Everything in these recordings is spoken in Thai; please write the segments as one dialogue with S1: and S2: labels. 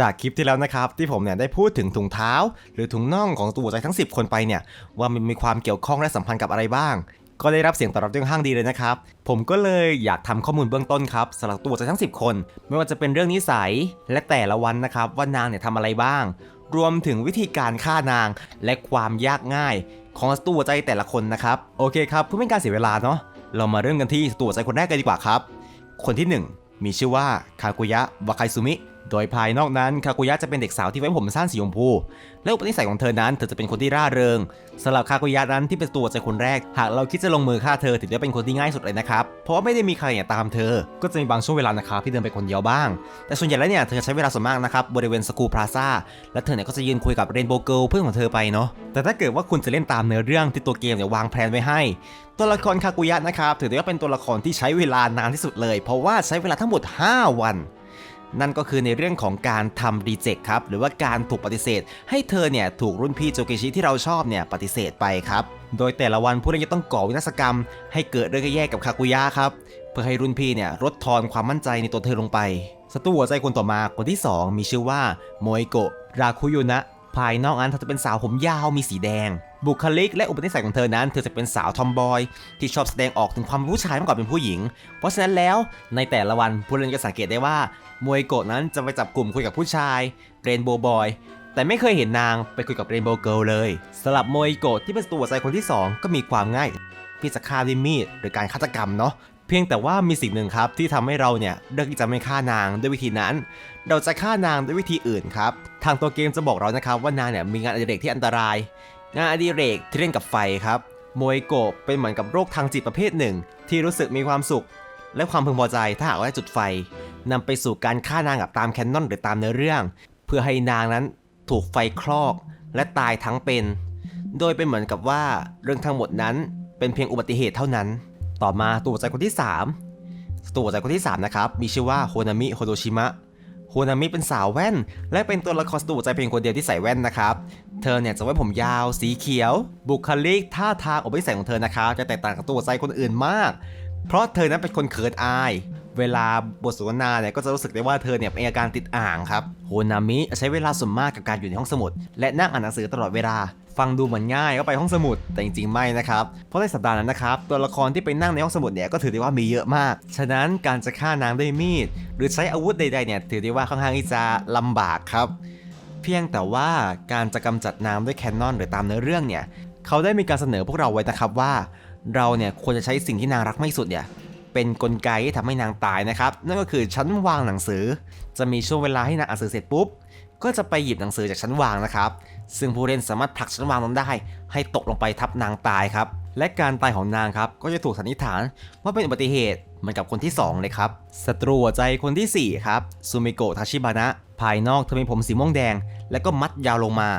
S1: จากคลิปที่แล้วนะครับที่ผมเนี่ยได้พูดถึงถุงเท้า หรือถุงน่องของตัวใจทั้ง 10 คนไปเนี่ยว่ามันมีความเกี่ยวข้องและสัมพันธ์กับอะไรบ้าง ก็ได้รับเสียงตอบรับค่อนข้างดีเลยนะครับ ผมก็เลยอยากทำข้อมูลเบื้องต้นครับสำหรับตัวใจทั้ง 10 คน ไม่ว่าจะเป็นเรื่องนิสัยและแต่ละวันนะครับว่านางเนี่ยทำอะไรบ้าง รวมถึงวิธีการฆ่านาง และความยากง่าย ของตัวใจแต่ละคนนะครับโอเคครับเพื่อไม่เป็นการเสียเวลาเนาะเรามาเริ่มกันที่ตัวใจคนแรกกันดีกว่าครับ คนที่ 1 มีชื่อว่าคากุยะวาไคซุมิ โดยภายนอกนั้นคากุยะจะเป็นเด็กสาวที่ไว้ผมสั้นสีชมพู และอุปนิสัยของเธอนั้นเธอจะเป็นคนที่ร่าเริงสำหรับคากุยะนั้นที่เป็นตัวใจคนแรก หากเราคิดจะลงมือฆ่าเธอถือว่าเป็นคนที่ง่ายสุดเลยนะครับ เพราะว่าไม่ได้มีใครเนี่ยตามเธอ ก็จะมีบางช่วงเวลานะครับที่เดินไปคนเดียวบ้าง แต่ส่วนใหญ่แล้วเนี่ยเธอใช้เวลาส่วนมากนะครับบริเวณสกูพลาซ่าและเธอเนี่ยก็จะยืนคุยกับเรนโบว์เกิลเพื่อนของเธอไปเนาะแต่ถ้าเกิดว่าคุณจะเล่นตามเนื้อเรื่องที่ตัวเกมเนี่ยวางแผนไว้ให้ตัวละครคากุยะนะครับถือได้ว่าเป็นตัวละครที่ใช้เวลานานที่สุดเลย เพราะว่าใช้เวลาทั้งหมด 5 วัน นั่นก็คือในเรื่องของการทำรีเจ็คครับ หรือว่าการถูกปฏิเสธ ให้เธอเนี่ยถูกรุ่นพี่โจเกชิที่เราชอบเนี่ยปฏิเสธไปครับ โดยแต่ละวันผู้เล่นจะต้องก่อวินาศกรรม ให้เกิดเรื่องแย่ๆกับคากุยะครับ เพื่อให้รุ่นพี่เนี่ยลดทอนความมั่นใจในตัวเธอลงไปศัตรูหัวใจคนต่อมาคนที่ 2 มีชื่อว่าโมยโกะราคุยุนะภายนอกนั้นเธอจะเป็นสาวผมยาวมีสีแดง บุคลิกและอุปนิสัยของเธอนั้น เธอจะเป็นสาวทอมบอย ที่ชอบแสดงออกถึงความผู้ชายมากกว่าเป็นผู้หญิง เพราะฉะนั้นแล้วในแต่ละวันผู้เล่นจะสังเกตได้ว่า มวยโกะนั้นจะไปจับกลุ่มคุยกับผู้ชายเรนโบว์บอย แต่ไม่เคยเห็นนางไปคุยกับเรนโบว์เกิลเลยสำหรับโมยโกะที่เป็นตัวใจคนที่ 2 ก็มีความง่ายที่จะฆ่าด้วยมีดหรือการฆาตกรรมเนาะเพียงแต่ว่ามีสิ่งหนึ่งครับที่ทำให้เราเนี่ยเลือกที่จะไม่ฆ่านางด้วยวิธีนั้น เราจะฆ่านางด้วยวิธีอื่นครับ ทางตัวเกมจะบอกเรานะครับว่านางเนี่ยมีงานอดิเรกที่อันตราย งานอดิเรกที่เล่นกับไฟครับโมยโกะเป็นเหมือนกับโรคทางจิตประเภทหนึ่ง ที่รู้สึกมีความสุข และความพึงพอใจถ้าหากว่าได้จุดไฟ นำไปสู่การฆ่านางกับตามแคนนอนหรือตามเนื้อเรื่อง เพื่อให้นางนั้นถูกไฟคลอกและตายทั้งเป็น โดยเป็นเหมือนกับว่าเรื่องทั้งหมดนั้นเป็นเพียงอุบัติเหตุเท่านั้น ต่อมาตัวใจคนที่ 3 ตัวหัวใจคนที่3นะครับมีชื่อว่าโฮนามิโฮโดชิมะโฮนามิเป็นสาวแว่น และเป็นตัวละครตัวใจเพียงคนเดียวที่ใส่แว่นนะครับ เธอเนี่ยจะไว้ผมยาวสีเขียว บุคลิกท่าทางอุปนิสัยของเธอนะครับจะแตกต่างกับตัวใจคนอื่นมาก เพราะเธอนั้นเป็นคนเขินอาย เวลาบทสนทนาเนี่ยก็จะรู้สึกได้ว่าเธอเนี่ยมีอาการติดอ่างครับโฮนามิใช้เวลาส่วนมากกับการอยู่ในห้องสมุด และนั่งอ่านหนังสือตลอดเวลาฟังดูเหมือนง่ายก็ไปห้องสมุดแต่จริงๆไม่นะครับ เพราะในสัปดาห์นั้นนะครับ ตัวละครที่ไปนั่งในห้องสมุดเนี่ยก็ถือได้ว่ามีเยอะมาก ฉะนั้นการจะฆ่านางด้วยมีด หรือใช้อาวุธใดๆเนี่ยถือได้ว่าค่อนข้างที่จะลำบากครับ เพียงแต่ว่าการจะกำจัดนางด้วยแคนนอนหรือตามเนื้อเรื่องเนี่ยเขาได้มีการเสนอพวกเราไว้นะครับว่า เราเนี่ยควรจะใช้สิ่งที่นางรักไม่สุดเนี่ย เป็นกลไกที่ทำให้นางตายนะครับ นั่นก็คือชั้นวางหนังสือ จะมีช่วงเวลาให้นางอ่านหนังสือเสร็จปุ๊บ ก็จะไปหยิบหนังสือจากชั้นวางนะครับ ซึ่งผู้เล่นสามารถผลักชั้นวางนั้นได้ ให้ตกลงไปทับนางตายครับ และการตายของนางครับ ก็จะถูกสันนิษฐานว่าเป็นอุบัติเหตุเหมือนกับคนที่ 2 เลยครับศัตรูใจคนที่ 4 ครับซูมิโกะทาชิบานะ ภายนอกเธอมีผมสีม่วงแดง และก็มัดยาวลงมา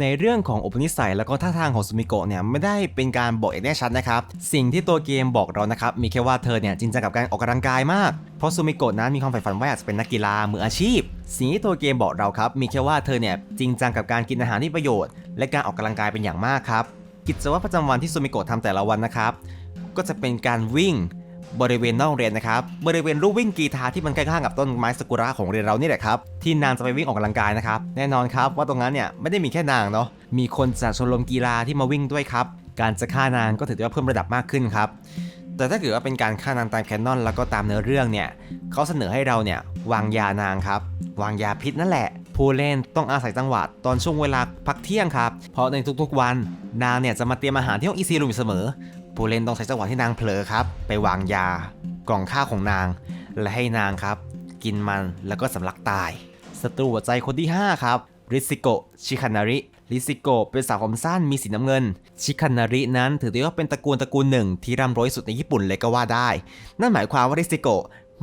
S1: ในเรื่องของอุปนิสัยแล้วก็ท่าทางของซูมิโกะเนี่ยไม่ได้เป็นการบอกอย่างแน่ชัดนะครับ สิ่งที่ตัวเกมบอกเรานะครับ มีแค่ว่าเธอเนี่ยจริงจังกับการออกกำลังกายมาก เพราะซูมิโกะนั้นมีความใฝ่ฝันว่าอยากจะเป็นนักกีฬามืออาชีพ สิ่งที่ตัวเกมบอกเราครับ มีแค่ว่าเธอเนี่ยจริงจังกับการกินอาหารที่ประโยชน์ และการออกกำลังกายเป็นอย่างมากครับกิจวัตรประจำวันที่ซูมิโกะทำแต่ละวันนะครับก็จะเป็นการวิ่ง บริเวณนอกโรงเรียนนะครับ บริเวณลู่วิ่งกีฬาที่มันใกล้ๆกับต้นไม้ซากุระของเรียนเรานี่แหละครับที่นางจะไปวิ่งออกกำลังกายนะครับแน่นอนครับว่าตรงนั้นเนี่ยไม่ได้มีแค่นางเนาะมีคนจากชมรมกีฬาที่มาวิ่งด้วยครับการจะฆ่านางก็ถือว่าเพิ่มระดับมากขึ้นครับแต่ถ้าเกิดว่าเป็นการฆ่านางตามแคนนอนแล้วก็ตามเนื้อเรื่องเนี่ยเขาเสนอให้เราเนี่ยวางยานางครับ วางยาพิษนั่นแหละ ผู้เล่นต้องอาศัยจังหวะตอนช่วงเวลาพักเที่ยงครับ เพราะในทุกๆวันนางเนี่ยจะมาเตรียมอาหารที่ห้องอีซีรูมเสมอ ผู้เล่นต้องใช้จังหวะที่นางเผลอครับ ไปวางยากล่องข้าวของนาง และให้นางครับ กินมันแล้วก็สำลักตายศัตรูหัวใจคนที่ 5 ครับริซิโกชิคานาริริซิโกเป็นสาวผมสั้นมีสีน้ำเงิน ชิคานารินั้นถือได้ว่าเป็นตระกูลตระกูลหนึ่งที่ร่ำรวยสุดในญี่ปุ่นเลยก็ว่าได้ นั่นหมายความว่าริซิโก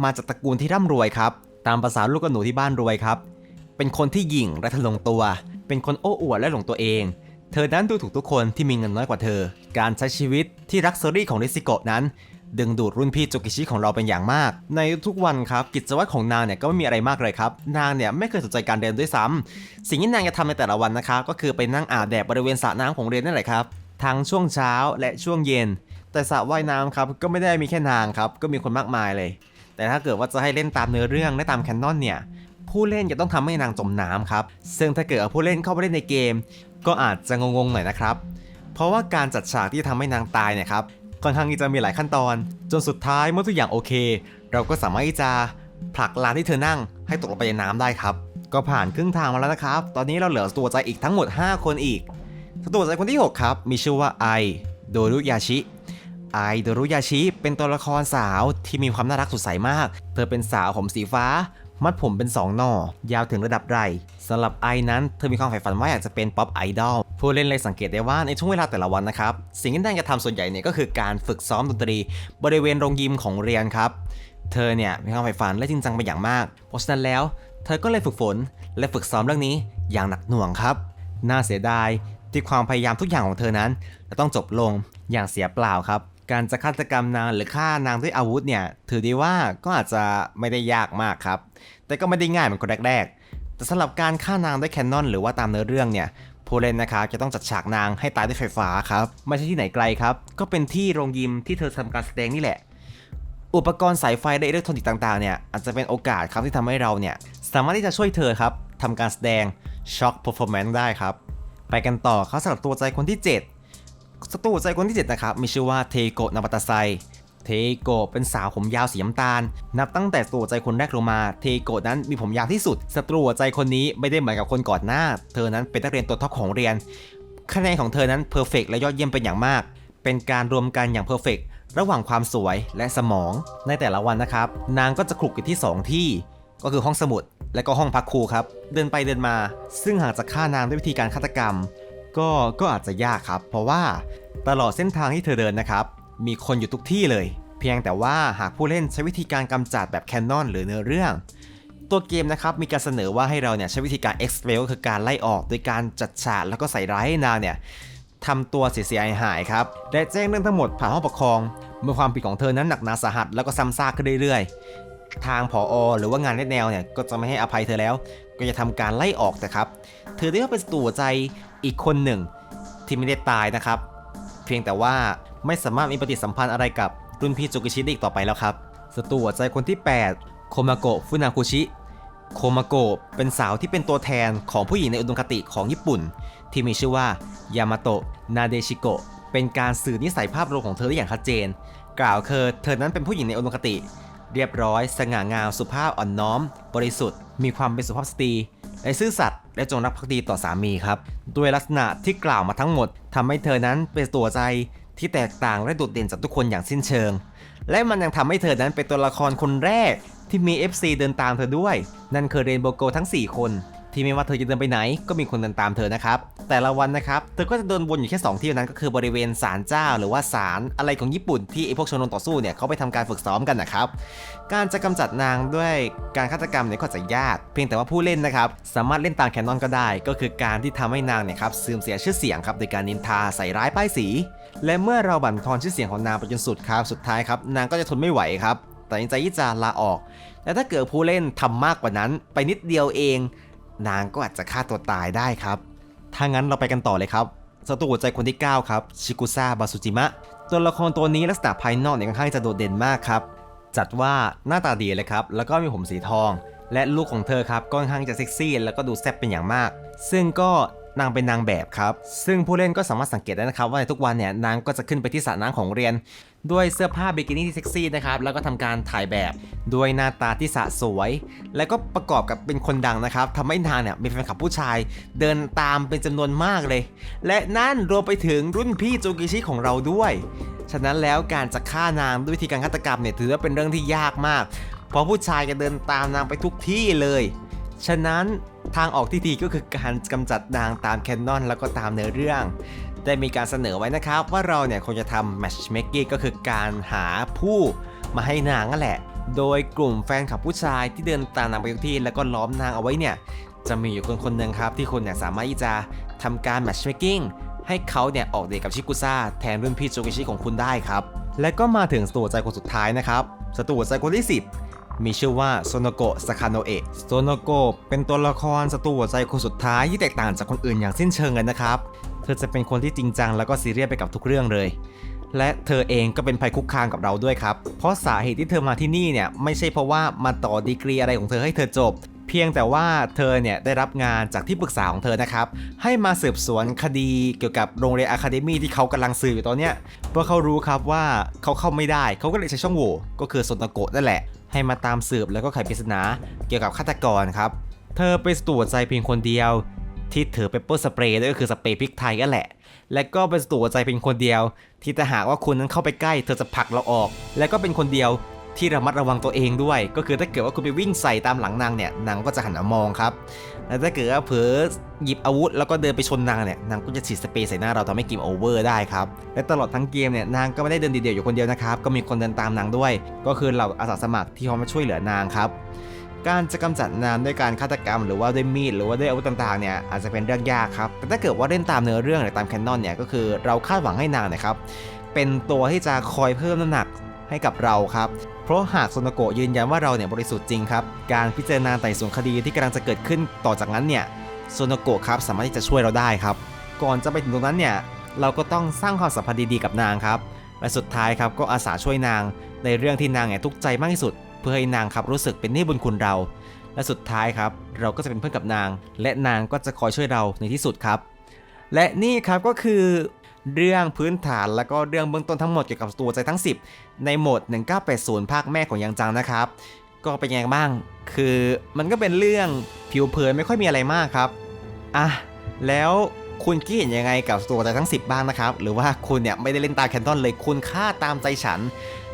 S1: มาจากตระกูลที่ร่ำรวยครับ ตามภาษาลูกกับหนูที่บ้านรวยครับ เป็นคนที่หยิ่งและทะลงตัว เป็นคนโอ้อวดและหลงตัวเอง เธอนั้นดูถูกทุกคนที่มีเงินน้อยกว่าเธอ การใช้ชีวิตที่รักเซอรี่ของริซิโกะนั้น ดึงดูดรุ่นพี่โจกิชิของเราเป็นอย่างมาก ในทุกวันครับ กิจวัตรของนางเนี่ยก็ไม่มีอะไรมากเลยครับ นางเนี่ยไม่เคยสนใจการเรียนด้วยซ้ำสิ่งที่นางจะทำในแต่ละวันนะครับก็คือไปนั่งอาบแดดบริเวณสระน้ำของเรียนนั่นแหละครับทั้งช่วงเช้าและช่วงเย็น แต่สระว่ายน้ำครับก็ไม่ได้มีแค่นางครับก็มีคนมากมายเลย แต่ถ้าเกิดว่าจะให้เล่นตามเนื้อเรื่องและตามแคนนอนเนี่ยผู้เล่นจะต้องทำให้นางจมน้ำครับ ซึ่งถ้าเกิดผู้เล่นเข้าไปเล่นในเกม ก็อาจจะงงๆหน่อยนะครับ เพราะว่าการจัดฉากที่จะทำให้นางตายเนี่ยครับค่อนข้างที่จะมีหลายขั้นตอน จนสุดท้ายเมื่อทุกอย่างโอเค เราก็สามารถที่จะผลักลานที่เธอนั่ง ให้ตกลงไปในน้ำได้ครับ ก็ผ่านครึ่งทางมาแล้วนะครับ ตอนนี้เราเหลือตัวใจอีกทั้งหมด 5 คนอีก ตัวใจคนที่ 6 ครับ มีชื่อว่าไอโดรุยาชิไอโดรุยาชิเป็นตัวละครสาวที่มีความน่ารักสดใสมาก เธอเป็นสาวผมสีฟ้า มัดผมเป็นสองหน่อ ยาวถึงระดับไหล่สำหรับไอนั้น เธอมีความใฝ่ฝันว่าอยากจะเป็นป๊อปไอดอลผู้เล่นเลยสังเกตได้ว่าในช่วงเวลาแต่ละวันนะครับ สิ่งที่นางจะทำส่วนใหญ่เนี่ยก็คือการฝึกซ้อมดนตรี บริเวณโรงยิมของเรียนครับ เธอเนี่ยมีความใฝ่ฝันและจริงจังเป็นอย่างมาก เพราะฉะนั้นแล้ว เธอก็เลยฝึกฝนและฝึกซ้อมเรื่องนี้อย่างหนักหน่วงครับ น่าเสียดายที่ความพยายามทุกอย่างของเธอนั้นจะต้องจบลงอย่างเสียเปล่าครับ การจะฆาตกรรมนางหรือฆ่านางด้วยอาวุธเนี่ย ถือได้ว่าก็อาจจะไม่ได้ยากมากครับ แต่ก็ไม่ได้ง่ายเหมือนคนแรกๆ แต่สำหรับการฆ่านางด้วยแคนนอนหรือว่าตามเนื้อเรื่องเนี่ยผู้เล่นนะครับจะต้องจัดฉากนางให้ตายด้วยไฟฟ้าครับไม่ใช่ที่ไหนไกลครับ ก็เป็นที่โรงยิมที่เธอทำการแสดงนี่แหละ อุปกรณ์สายไฟและอิเล็กทรอนิกส์ต่างๆเนี่ยอาจจะเป็นโอกาสครับที่ทำให้เราเนี่ยสามารถที่จะช่วยเธอครับทำการแสดงช็อค performance ได้ครับ ไปกันต่อเขาสำหรับตัวใจคนที่ 7 สตัวใจคนที่ 7 นะครับ มีชื่อว่าเทโกะนาบาตไซเทโกะเป็นสาวผมยาวสีน้ำตาล นับตั้งแต่ตัวใจคนแรกลงมา เทโกะนั้นมีผมยาวที่สุดศัตรูใจคนนี้ไม่ได้เหมือนกับคนก่อนหน้า เธอนั้นเป็นนักเรียนตัวท็อปของเรียน คะแนนของเธอนั้นเพอร์เฟกและยอดเยี่ยมเป็นอย่างมาก เป็นการรวมกันอย่างเพอร์เฟกระหว่างความสวยและสมอง ในแต่ละวันนะครับ นางก็จะคลุกอยู่ที่ 2 ที่ ก็คือห้องสมุดและก็ห้องพักครูครับ เดินไปเดินมา ซึ่งหากจะฆ่านางด้วยวิธีการฆาตกรรม ก็ก็อาจจะยากครับ เพราะว่าตลอดเส้นทางที่เธอเดินนะครับ มีคนอยู่ทุกที่เลย เพียงแต่ว่าหากผู้เล่นใช้วิธีการกำจัดแบบแคนนอนหรือเนื้อเรื่อง ตัวเกมนะครับมีการเสนอว่าให้เราเนี่ยใช้วิธีการ expel ก็คือการไล่ออกโดยการจัดฉากแล้วก็ใส่ร้ายให้นางเนี่ยทำตัวเสียหายหายครับและแจ้งเรื่องทั้งหมดผ่านห้องปกครองเมื่อความผิดของเธอนั้นหนักหนาสาหัสแล้วก็ซ้ำซากขึ้นเรื่อยๆ ทางผออหรือว่างานแนแนวเนี่ยก็จะไม่ให้อภัยเธอแล้ว ก็จะทำการไล่ออกนะครับ เธอได้ว่าเป็นตัวใจอีกคนหนึ่งที่ไม่ได้ตายนะครับ เพียงแต่ว่าไม่สามารถมีปฏิสัมพันธ์อะไรกับรุ่นพี่จูกิชิได้อีกต่อไปแล้วครับศัตรูหัวใจคนที่ 8 โคมาโกะฟุนาคุชิ โคมาโกะเป็นสาวที่เป็นตัวแทนของผู้หญิงในอุดมคติของญี่ปุ่น ที่มีชื่อว่ายามาโตะนาเดชิโกะเป็นการสื่อนิสัยภาพรวมของเธอได้อย่างชัดเจน กล่าวคือเธอนั้นเป็นผู้หญิงในอุดมคติ เรียบร้อย สง่างามสุภาพอ่อนน้อม บริสุทธิ์ มีความเป็นสุภาพสตรีและซื่อสัตย์และจงรักภักดีต่อสามีครับด้วยลักษณะที่กล่าวมาทั้งหมดทำให้เธอนั้นเป็นตัวใจที่แตกต่างและโดดเด่นจากทุกคนอย่างสิ้นเชิง และมันยังทำให้เธอนั้นเป็นตัวละครคนแรกที่มี FC เดินตามเธอด้วย นั่นคือเรนโบโกทั้ง 4 คน ที่ไม่ว่าเธอจะเดินไปไหนก็มีคนเดินตามเธอนะครับ แต่ละวันนะครับ เธอก็จะเดินวนอยู่แค่ 2 ที่นั้นก็คือบริเวณศาลเจ้า หรือว่าศาลอะไรของญี่ปุ่นที่ไอพวกชนนต่อสู้เนี่ยเขาไปทำการฝึกซ้อมกันนะครับ การจะกำจัดนางด้วยการฆาตกรรมเนี่ยก็จะยาก เพียงแต่ว่าผู้เล่นนะครับสามารถเล่นตามแคนนอนก็ได้ ก็คือการที่ทำให้นางเนี่ยครับเสื่อมเสียชื่อเสียงครับโดยการนินทาใส่ร้ายป้ายสี และเมื่อเราบั่นทอนชื่อเสียงของนางไปจนสุดครับสุดท้ายครับนางก็จะทนไม่ไหวครับตัดสินใจที่จะลาออกแต่ถ้าเกิดผู้เล่นทำมากกว่านั้น ไปนิดเดียวเอง นางก็อาจจะฆ่าตัวตายได้ครับ ถ้างั้นเราไปกันต่อเลยครับศัตรูหัวใจคนที่ 9 ครับ ชิกุซ่า บาสุจิมะ ตัวละครตัวนี้ลักษณะภายนอกเนี่ยค่อนข้างจะโดดเด่นมากครับ จัดว่าหน้าตาดีเลยครับ แล้วก็มีผมสีทอง และลูกของเธอครับก็ค่อนข้างจะเซ็กซี่ แล้วก็ดูแซ่บเป็นอย่างมาก ซึ่งก็ นางเป็นนางแบบครับ ซึ่งผู้เล่นก็สามารถสังเกตได้นะครับว่าในทุกวันเนี่ยนางก็จะขึ้นไปที่สระน้ำของเรียน ด้วยเสื้อผ้าบิกินี่ที่เซ็กซี่นะครับแล้วก็ทำการถ่ายแบบด้วยหน้าตาที่สะสวย แล้วก็ประกอบกับเป็นคนดังนะครับทำให้นางเนี่ยมีแฟนคลับผู้ชาย เดินตามเป็นจำนวนมากเลย และนั่นรวมไปถึงรุ่นพี่จูกิชิของเราด้วย ฉะนั้นแล้วการจะฆ่านางด้วยวิธีการฆาตกรรมเนี่ยถือว่าเป็นเรื่องที่ยากมาก เพราะผู้ชายจะเดินตามนางไปทุกที่เลย ฉะนั้นทางออกที่ดีก็คือการกำจัดนางตามแคนนอนแล้วก็ตามเนื้อเรื่อง ได้มีการเสนอไว้นะครับ ว่าเราเนี่ยควรจะทำ matchmaking ก็คือการหาผู้มาให้นางนั่นแหละ โดยกลุ่มแฟนคลับผู้ชายที่เดินตามนางไปทุกที่ แล้วก็ล้อมนางเอาไว้เนี่ยจะมีอยู่คนคนหนึ่งครับที่คุณเนี่ยสามารถที่จะทำการ matchmaking ให้เขาเนี่ยออกเดทกับชิกุซ่าแทนรุ่นพี่โจกิชิของคุณได้ครับ และก็มาถึงสตูใจคนสุดท้ายนะครับสตูใจคนที่ 10 มีชื่อว่าโซโนโกะสคาโนเอะโซโนโกะเป็นตัวละครสตูหัวใจคนสุดท้ายที่แตกต่างจากคนอื่นอย่างสิ้นเชิงเลยนะครับ เธอจะเป็นคนที่จริงจังแล้วก็ซีเรียสไปกับทุกเรื่องเลย และเธอเองก็เป็นภัยคุกคามกับเราด้วยครับ เพราะสาเหตุที่เธอมาที่นี่เนี่ยไม่ใช่เพราะว่ามาต่อดีกรีอะไรของเธอให้เธอจบ เพียงแต่ว่าเธอเนี่ยได้รับงานจากที่ปรึกษาของเธอนะครับ ให้มาสืบสวนคดีเกี่ยวกับโรงเรียนอะคาเดมี่ที่เขากำลังสืบอยู่ตอนเนี้ยเพราะเขารู้ครับว่าเขาเข้าไม่ได้ เขาก็เลยใช้ช่องโหว่ก็คือโซนโตโกะนั่นแหละ ให้มาตามสืบแล้วก็ไขปริศนาเกี่ยวกับฆาตกรครับ เธอไปตรวจใจเพียงคนเดียว ที่ถือเปเปอร์สเปรย์นั่นก็คือสเปรย์พริกไทยก็แหละ และก็เป็นตัวใจเป็นคนเดียว ที่ถ้าหากว่าคุณนั้นเข้าไปใกล้ เธอจะผลักเราออก และก็เป็นคนเดียว ที่ระมัดระวังตัวเองด้วย ก็คือถ้าเกิดว่าคุณไปวิ่งใส่ตามหลังนางเนี่ยนางก็จะหันมามองครับและถ้าเกิดว่าเผลอหยิบอาวุธแล้วก็เดินไปชนนางเนี่ยนางก็จะฉีดสเปรย์ใส่หน้าเราทำให้เกมโอเวอร์ได้ครับและตลอดทั้งเกมเนี่ยนางก็ไม่ได้เดินเดียวอยู่คนเดียวนะครับก็มีคนเดินตามนางด้วย ก็คือเหล่าอาสาสมัครที่เขามาช่วยเหลือนางครับการจะกำจัดนางด้วยการฆาตกรรมหรือว่าด้วยมีดหรือว่าด้วยอาวุธต่างๆเนี่ยอาจจะเป็นเรื่องยากครับแต่ถ้าเกิดว่าเล่นตามเนื้อเรื่องหรือตามแคนนอนเนี่ยก็คือเราคาดหวังให้นางนะครับเป็นตัวที่จะคอยเพิ่มน้ำหนัก ให้กับเราครับ เพราะหากโซนโกะยืนยันว่าเราเนี่ยบริสุทธิ์จริงครับ การพิจารณาไต่สวนคดีที่กำลังจะเกิดขึ้นต่อจากนั้นเนี่ยโซนโกะครับสามารถที่จะช่วยเราได้ครับ ก่อนจะไปถึงตรงนั้นเนี่ยเราก็ต้องสร้างความสัมพันธ์ดีๆกับนางครับ และสุดท้ายครับก็อาสาช่วยนาง ในเรื่องที่นางเนี่ยทุกข์ใจมากที่สุด เพื่อให้นางครับรู้สึกเป็นหนี้บุญคุณเรา และสุดท้ายครับเราก็จะเป็นเพื่อนกับนาง และนางก็จะคอยช่วยเราในที่สุดครับ และนี่ครับก็คือ เรื่องพื้นฐานแล้วก็เรื่องเบื้องต้นทั้งหมดเกี่ยวกับตัวใจทั้ง 10 ในโหมด 1980 ภาคแม่ของยังจังนะครับ ก็เป็นยังไงบ้าง คือมันก็เป็นเรื่องผิวเผินไม่ค่อยมีอะไรมากครับ อะ แล้วคุณคิดเห็นยังไงกับตัวใจทั้ง 10 บ้างนะครับ หรือว่าคุณเนี่ยไม่ได้เล่นตามแคนตอนเลยคุณค่าตามใจฉัน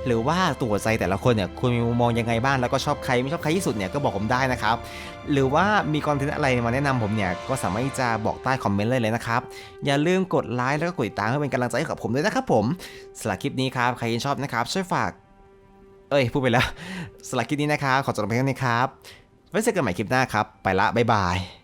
S1: หรือว่าตัวใจแต่ละคนเนี่ยคุณมีมุมมองยังไงบ้างแล้วก็ชอบใครไม่ชอบใครที่สุดเนี่ยก็บอกผมได้นะครับ หรือว่ามีคอนเทนต์อะไรมาแนะนำผมเนี่ยก็สามารถที่จะบอกใต้คอมเมนต์เลยเลยนะครับอย่าลืมกดไลค์แล้วก็กดติดตามเพื่อเป็นกำลังใจให้กับผมด้วยนะครับผมสำหรับคลิปนี้ครับใครที่ชอบนะครับช่วยฝากเอ้ยพูดไปแล้วสำหรับคลิปนี้นะครับขอจบลงเพียงเท่านี้ครับไว้เจอกันใหม่คลิปหน้าครับไปละบ๊ายบาย